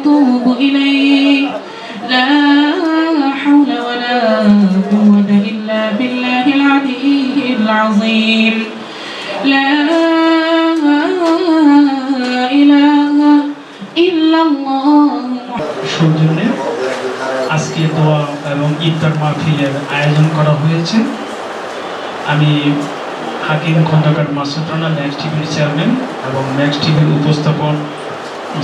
وأتوب إليه. لا حول ولا قوة إلا بالله العلي العظيم. لا আজকে দোয়া এবং ইফতার মাহফিলের আয়োজন করা হয়েছে। আমি হাকিম খন্দকার মাসুদ রানা ম্যাক্স টিভির চেয়ারম্যান এবং ম্যাক্স টিভির উপস্থাপন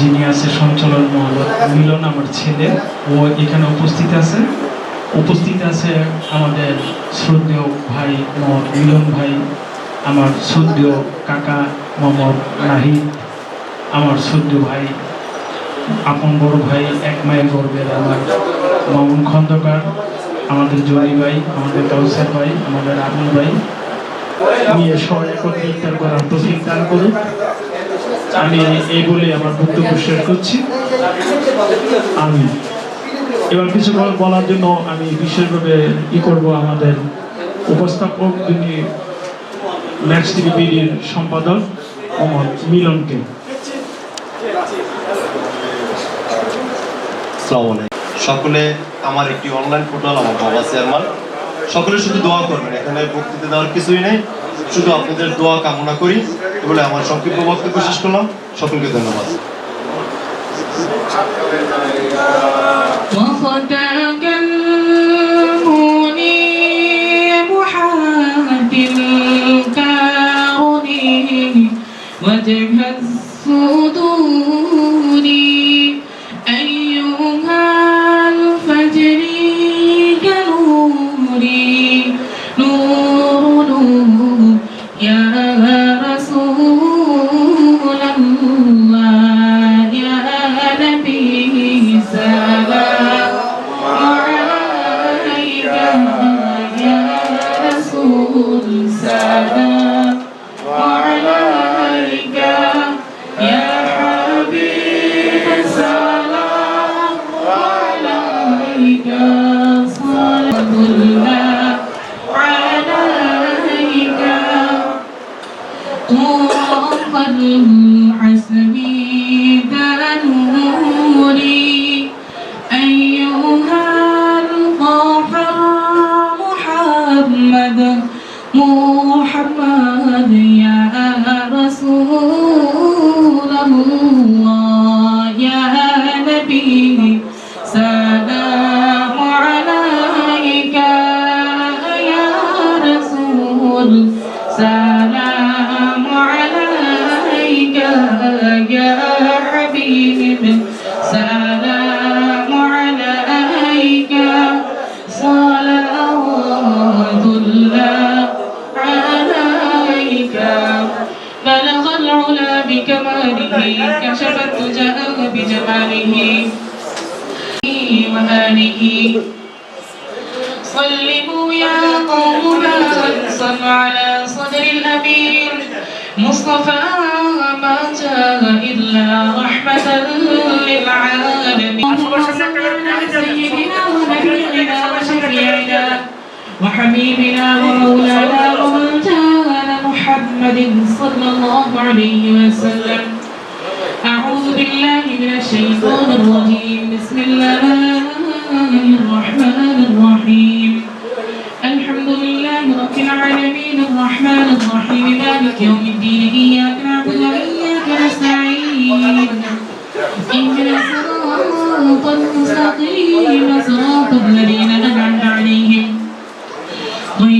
যিনি আছে সঞ্চালন মোহাম্মদ মিলন আমার ছেলে। ও এখানে উপস্থিত আছে। উপস্থিত আছে আমাদের শ্রদ্ধেয় ভাই মোহাম্মদ মিলন ভাই, আমার শ্রদ্ধেয় কাকা মোহাম্মদ নাহিদ, আমার শ্রদ্ধেয় ভাই আপন বড় ভাই এক মায়ের গর্বের আমার মামুন খন্দকার, আমাদের জলি ভাই, আমাদের কাউসার ভাই, আমাদের আবুল ভাই। নিয়ে সবাই একত্রে ইফতার করার তৌফিক দান করুন। আমি এই বলে আমার বক্তব্য শেষ করছি। আমি এবার কিছু বল- বলার জন্য আমি বিশেষভাবে ই করব আমাদের উপস্থাপক যিনি ম্যাক্স টিভি বিডির সম্পাদক মোহাম্মদ মিলনকে। সকলে আমার একটি অনলাইন পোর্টাল আমার বাবা চেয়ারম্যান সকলে শুধু দোয়া করবেন, এখানে বক্তৃতা দেওয়ার কিছুই নেই। শুধু আপনাদের দোয়া কামনা করি। বলে আমার সংক্ষিপ্ত বক্তব্য শেষ করলাম সকলকে ধন্যবাদ وخدك المنيب حاد الكون وجه الصدور لهم حسبي دانوري أيها الغفار محمد محمد يا رسول يا حبيب سلام عليك صلوات الله عليك بلغ العلا بكماله كشف الدجى بجماله وآله صلوا يا قوم على صدر الأمير مصطفى وحبيبنا ومولانا ومولانا محمد صلى الله عليه وسلم. أعوذ بالله من الشيطان الرجيم. بسم الله الرحمن الرحيم. الحمد لله رب العالمين الرحمن الرحيم. مالك يوم الدين إياك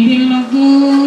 You of the